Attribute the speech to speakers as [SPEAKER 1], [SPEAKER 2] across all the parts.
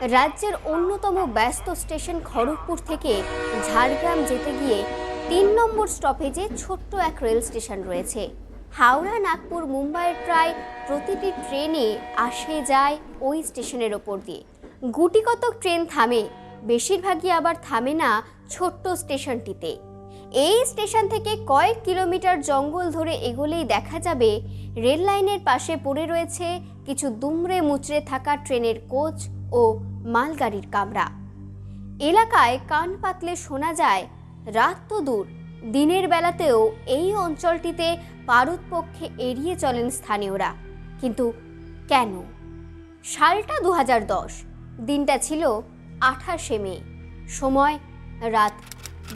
[SPEAKER 1] রাজ্যের অন্যতম ব্যস্ত স্টেশন খড়গপুর থেকে ঝাড়গ্রাম যেতে গিয়ে তিন নম্বর স্টপেজে ছোট্ট এক রেল স্টেশন রয়েছে। হাওড়া, নাগপুর, মুম্বাইয়ের প্রায় প্রতিটি ট্রেনে আসে, যায় ওই স্টেশনের ওপর দিয়ে। গুটিকতক ট্রেন থামে, বেশিরভাগই আবার থামে না ছোট্ট স্টেশনটিতে। এই স্টেশন থেকে কয়েক কিলোমিটার জঙ্গল ধরে এগোলেই দেখা যাবে, রেল লাইনের পাশে পড়ে রয়েছে কিছু দুমড়ে মুচড়ে থাকা ট্রেনের কোচ ও মালগাড়ির কামরা। এলাকায় কান পাতলে শোনা যায়, রাত তো দূর, দিনের বেলাতেও এই অঞ্চলটিতে পারতপক্ষে এড়িয়ে চলেন স্থানীয়রা। কিন্তু কেন? সালটা দু হাজার দশ, দিনটা ছিল আঠাশে মে, সময় রাত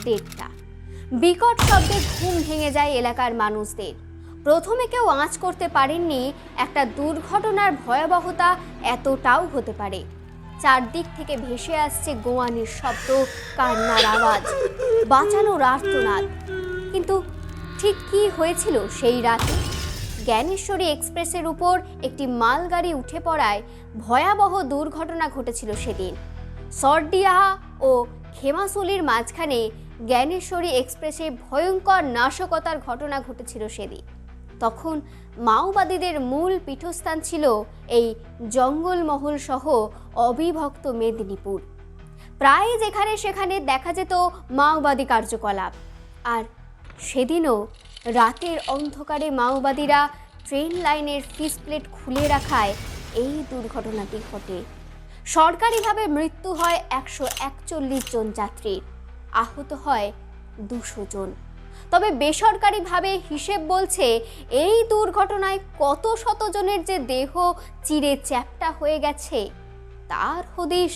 [SPEAKER 1] দেড়টা। বিকট শব্দে ঘুম ভেঙে যায় এলাকার মানুষদের। প্রথমে কেউ আঁচ করতে পারেননি, একটা দুর্ঘটনার ভয়াবহতা এতটাও হতে পারে। চারদিক থেকে ভেসে আসছে গোয়ানির শব্দ, কান্নার আওয়াজ। বাঁচানোর আর্তনাদ কিন্তু ঠিক কী হয়েছিল সেই রাতে? জ্ঞানেশ্বরী এক্সপ্রেসের উপর একটি মালগাড়ি উঠে পড়ায় ভয়াবহ দুর্ঘটনা ঘটেছিল সেদিন। সরডিয়াহা ও খেমাসুলির মাঝখানে জ্ঞানেশ্বরী এক্সপ্রেসে ভয়ঙ্কর নাশকতার ঘটনা ঘটেছিল সেদিন। তখন মাওবাদীদের মূল পীঠস্থান ছিল এই জঙ্গলমহল সহ অবিভক্ত মেদিনীপুর। প্রায় যেখানে সেখানে দেখা যেত মাওবাদী কার্যকলাপ। আর সেদিনও রাতের অন্ধকারে মাওবাদীরা ট্রেন লাইনের ফিস প্লেট খুলে রাখায় এই দুর্ঘটনাটি ঘটে। সরকারিভাবে মৃত্যু হয় একশো একচল্লিশ জন যাত্রীর। আহত হয় দুশো জন। তবে বেসরকারিভাবে হিসেব বলছে এই দুর্ঘটনায় কত শতজনের যে দেহ চিরে চ্যাপ্টা হয়ে গেছে, তার হদিশ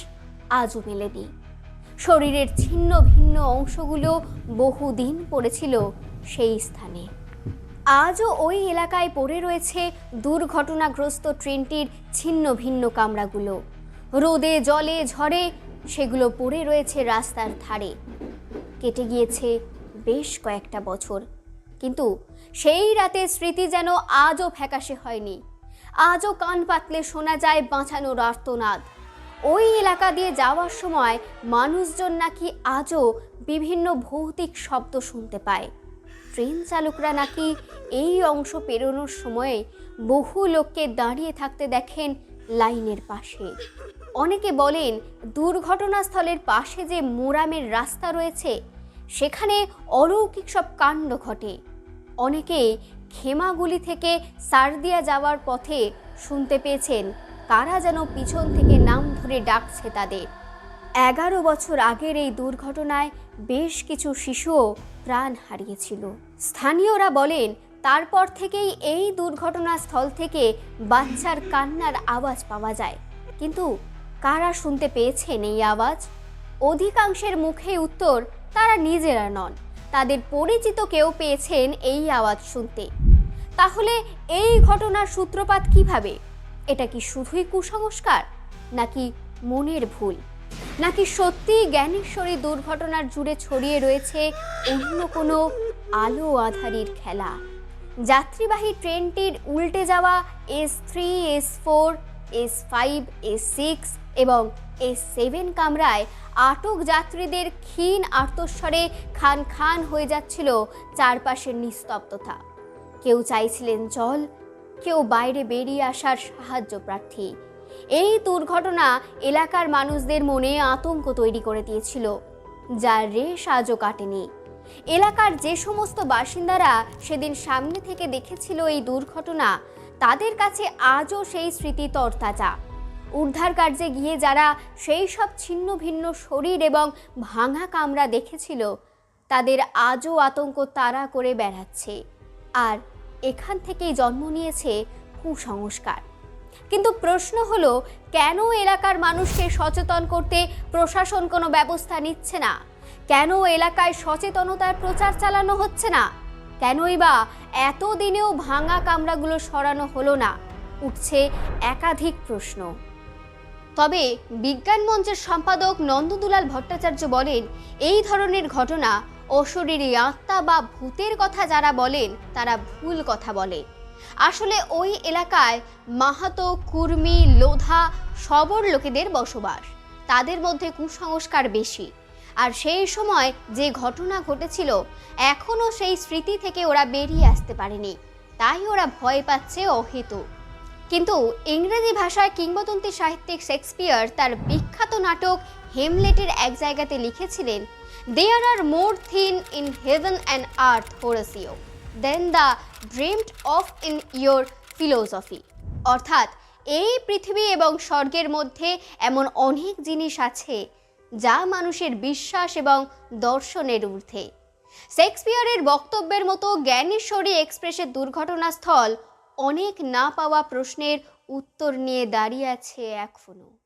[SPEAKER 1] আজও মেলেনি। শরীরের ছিন্ন ভিন্ন অংশগুলো বহুদিন পড়েছিল সেই স্থানে। আজও ওই এলাকায় পড়ে রয়েছে দুর্ঘটনাগ্রস্ত ট্রেনটির ছিন্ন ভিন্ন কামরাগুলো। রোদে, জলে, ঝড়ে সেগুলো পড়ে রয়েছে রাস্তার ধারে। কেটে গিয়েছে বেশ কয়েকটা বছর। কিন্তু সেই রাতের স্মৃতি যেন আজও ফ্যাকাশে হয়নি। আজও কান পাতলে শোনা যায় বাঁচানোর আর্তনাদ। ওই এলাকা দিয়ে যাওয়ার সময় মানুষজন নাকি আজও বিভিন্ন ভৌতিক শব্দ শুনতে পায়। ট্রেন চালকরা নাকি এই অংশ পেরোনোর সময়ে বহু লোককে দাঁড়িয়ে থাকতে দেখেন লাইনের পাশে। অনেকে বলেন দুর্ঘটনাস্থলের পাশে যে মোরামের রাস্তা রয়েছে সেখানে অলৌকিক সব কাণ্ড ঘটে। অনেকে খেমাগুলি থেকে সারদিয়া যাওয়ার পথে শুনতে পেয়েছেন কারা যেন পিছন থেকে নাম ধরে ডাকছে তাদের। এগারো বছর আগের এই দুর্ঘটনায় বেশ কিছু শিশুও প্রাণ হারিয়েছিল। স্থানীয়রা বলেন, তারপর থেকেই এই দুর্ঘটনাস্থল থেকে বাচ্চার কান্নার আওয়াজ পাওয়া যায়। কিন্তু কারা শুনতে পেয়েছেন এই আওয়াজ? অধিকাংশের মুখে উত্তর তারা নিজেরা নন। তাদের পরিচিত কেউ পেয়েছেন এই আওয়াজ শুনতে। তাহলে এই ঘটনার সূত্রপাত কীভাবে? এটা কি শুধুই কুসংস্কার? নাকি মনের ভুল? নাকি সত্যি জ্ঞানেশ্বরী দুর্ঘটনার জুড়ে ছড়িয়ে রয়েছে অন্য কোনো আলো আধারির খেলা? যাত্রীবাহী ট্রেনটির উল্টে যাওয়া S three S four S five, S six এবং এস সেভেন কামরায় আটক যাত্রীদের ক্ষীণ আর্তস্বরে খান খান হয়ে যাচ্ছিল চারপাশের নিস্তব্ধতা। কেউ চাইছিলেন জল কেউ বাইরে বেরিয়ে আসার সাহায্য প্রার্থী। এই দুর্ঘটনা এলাকার মানুষদের মনে আতঙ্ক তৈরি করে দিয়েছিল, যার রেশ আজও কাটেনি। এলাকার যে সমস্ত বাসিন্দারা সেদিন সামনে থেকে দেখেছিল এই দুর্ঘটনা তাদের কাছে আজও সেই স্মৃতি তরতাজা। উদ্ধার কার্যে গিয়ে যারা সেই সব ছিন্ন ভিন্ন শরীর এবং ভাঙা কামরা দেখেছিল, তাদের আজও আতঙ্ক তাড়া করে বেড়াচ্ছে। আর এখান থেকেই জন্ম নিয়েছে কুসংস্কার। কিন্তু প্রশ্ন হলো, কেন এলাকার মানুষকে সচেতন করতে প্রশাসন কোনো ব্যবস্থা নিচ্ছে না? কেন এলাকায় সচেতনতার প্রচার চালানো হচ্ছে না? কেনই বা এতদিনেও ভাঙা কামরাগুলো সরানো হলো না? উঠছে একাধিক প্রশ্ন। তবে বিজ্ঞান মঞ্চের সম্পাদক নন্দদুলাল ভট্টাচার্য বলেন, এই ধরনের ঘটনা অশরীরী আত্মা বা ভূতের কথা যারা বলেন, তারা ভুল কথা বলে। আসলে ওই এলাকায় মাহাতো, কুর্মি, লোধা, সবর লোকেদের বসবাস। তাদের মধ্যে কুসংস্কার বেশি। আর সেই সময় যে ঘটনা ঘটেছিল এখনও সেই স্মৃতি থেকে ওরা বেরিয়ে আসতে পারেনি। তাই ওরা ভয় পাচ্ছে অহেতুক কিন্তু ইংরেজি ভাষায় কিংবদন্তি সাহিত্যিক শেক্সপিয়ার তার বিখ্যাত নাটক হেমলেটের এক জায়গাতে লিখেছিলেন there are more things in heaven and earth Horatio than the dreamed of in your philosophy অর্থাৎ, এই পৃথিবী এবং স্বর্গের মধ্যে এমন অনেক জিনিস আছে যা মানুষের বিশ্বাস এবং দর্শনের ঊর্ধ্বে। শেক্সপিয়ারের বক্তব্যের মতো জ্ঞানেশ্বরী এক্সপ্রেসের দুর্ঘটনাস্থল অনেক না পাওয়া প্রশ্নের উত্তর নিয়ে দাঁড়িয়ে আছে এখনও